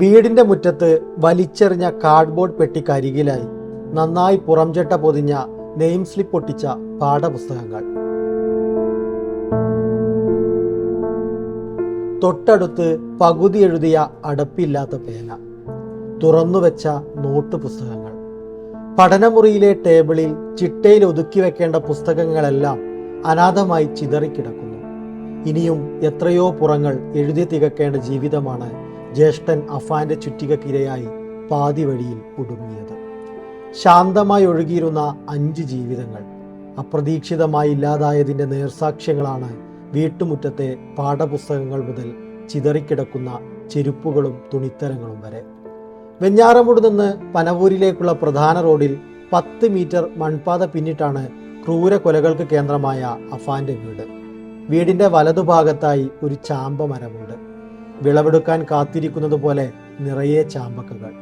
വീടിന്റെ മുറ്റത്ത് വലിച്ചെറിഞ്ഞ കാർഡ്ബോർഡ് പെട്ടി പെട്ടിക്കരികിലായി നന്നായി പുറംചട്ട പൊതിഞ്ഞ നെയിം സ്ലിപ്പ് ഒട്ടിച്ച പാഠപുസ്തകങ്ങൾ. തൊട്ടടുത്ത് പകുതി എഴുതിയ അടപ്പില്ലാത്ത പേന. തുറന്നുവെച്ച നോട്ട് പുസ്തകങ്ങൾ. പഠനമുറിയിലെ ടേബിളിൽ ചിട്ടയിൽ ഒതുക്കി വെക്കേണ്ട പുസ്തകങ്ങളെല്ലാം അനാഥമായി ചിതറിക്കിടക്കുന്നു. ഇനിയും എത്രയോ പുറങ്ങൾ എഴുതി തികക്കേണ്ട ജീവിതമാണ് ജ്യേഷ്ഠൻ അഫാന്റെ ചുറ്റികക്കിരയായി പാതി വഴിയിൽ ഒടുങ്ങിയത്. ശാന്തമായി ഒഴുകിയിരുന്ന അഞ്ച് ജീവിതങ്ങൾ അപ്രതീക്ഷിതമായി ഇല്ലാതായതിന്റെ നേർസാക്ഷ്യങ്ങളാണ് വീട്ടുമുറ്റത്തെ പാഠപുസ്തകങ്ങൾ മുതൽ ചിതറിക്കിടക്കുന്ന ചെരുപ്പുകളും തുണിത്തരങ്ങളും വരെ. വെഞ്ഞാറമൂട് നിന്ന് പനവൂരിലേക്കുള്ള പ്രധാന റോഡിൽ പത്ത് മീറ്റർ മൺപാത പിന്നിട്ടാണ് ക്രൂര കൊലകൾക്ക് കേന്ദ്രമായ അഫാന്റെ വീട്. വീടിന്റെ വലതുഭാഗത്തായി ഒരു ചാമ്പ മരമുണ്ട് വിളവെടുക്കാൻ കാത്തിരിക്കുന്നത് പോലെ നിറയെ ചാമ്പക്കകൾ.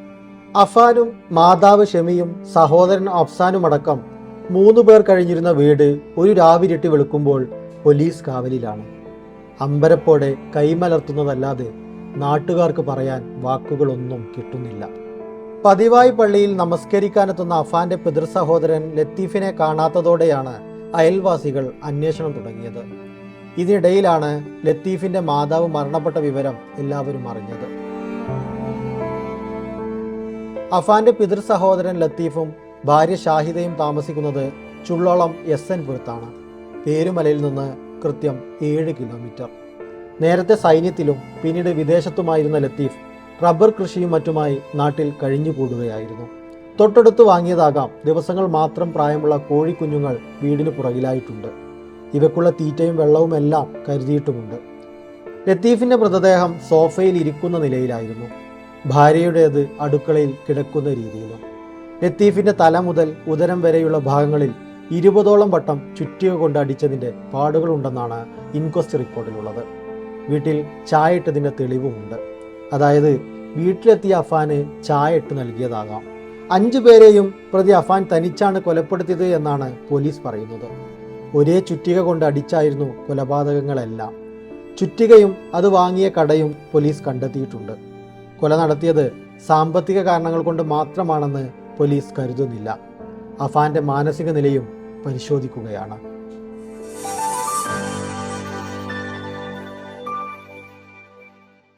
അഫാനും മാതാവ് ഷെമിയും സഹോദരൻ അഫ്സാനും അടക്കം മൂന്നു പേർ കഴിഞ്ഞിരുന്ന വീട് ഒരു രാവിരിട്ട് വെളുക്കുമ്പോൾ പോലീസ് കാവലിലാണ്. അമ്പരപ്പോടെ കൈമലർത്തുന്നതല്ലാതെ നാട്ടുകാർക്ക് പറയാൻ വാക്കുകളൊന്നും കിട്ടുന്നില്ല. പതിവായി പള്ളിയിൽ നമസ്കരിക്കാനെത്തുന്ന അഫാന്റെ പിതൃസഹോദരൻ ലത്തീഫിനെ കാണാത്തതോടെയാണ് അയൽവാസികൾ അന്വേഷണം തുടങ്ങിയത്. ഇതിനിടയിലാണ് ലത്തീഫിന്റെ മാതാവ് മരണപ്പെട്ട വിവരം എല്ലാവരും അറിഞ്ഞത്. അഫാന്റെ പിതൃ സഹോദരൻ ലത്തീഫും ഭാര്യ ഷാഹിദയും താമസിക്കുന്നത് ചുള്ളോളം എസ് എൻ പുരത്താണ്. പേരുമലയിൽ നിന്ന് കൃത്യം ഏഴ് കിലോമീറ്റർ. നേരത്തെ സൈന്യത്തിലും പിന്നീട് വിദേശത്തുമായിരുന്ന ലത്തീഫ് റബ്ബർ കൃഷിയും മറ്റുമായി നാട്ടിൽ കഴിഞ്ഞുകൂടുകയായിരുന്നു. തൊട്ടടുത്ത് വാങ്ങിയതാകാം ദിവസങ്ങൾ മാത്രം പ്രായമുള്ള കോഴിക്കുഞ്ഞുങ്ങൾ വീടിന് പുറകിലായിട്ടുണ്ട്. ഇവക്കുള്ള തീറ്റയും വെള്ളവും എല്ലാം കരുതിയിട്ടുമുണ്ട്. ലത്തീഫിന്റെ മൃതദേഹം സോഫയിൽ ഇരിക്കുന്ന നിലയിലായിരുന്നു. ഭാര്യയുടേത് അടുക്കളയിൽ കിടക്കുന്ന രീതിയിലും. ലത്തീഫിന്റെ തല മുതൽ ഉദരം വരെയുള്ള ഭാഗങ്ങളിൽ ഇരുപതോളം വട്ടം ചുറ്റിക കൊണ്ട് അടിച്ചതിന്റെ പാടുകളുണ്ടെന്നാണ് ഇൻക്വസ്റ്റ് റിപ്പോർട്ടിലുള്ളത്. വീട്ടിൽ ചായ ഇട്ടതിന്റെ തെളിവുമുണ്ട്. അതായത് വീട്ടിലെത്തിയ അഫാന് ചായ ഇട്ട് നൽകിയതാകാം. അഞ്ചു പേരെയും പ്രതി അഫാൻ തനിച്ചാണ് കൊലപ്പെടുത്തിയത് എന്നാണ് പോലീസ് പറയുന്നത്. ഒരേ ചുറ്റിക കൊണ്ട് അടിച്ചായിരുന്നു കൊലപാതകങ്ങളെല്ലാം. ചുറ്റികയും അത് വാങ്ങിയ കടയും പോലീസ് കണ്ടെത്തിയിട്ടുണ്ട്. കൊല നടത്തിയത് സാമ്പത്തിക കാരണങ്ങൾ കൊണ്ട് മാത്രമാണെന്ന് പോലീസ് കരുതുന്നില്ല. അഫാന്റെ മാനസിക നിലയും പരിശോധിക്കുകയാണ്.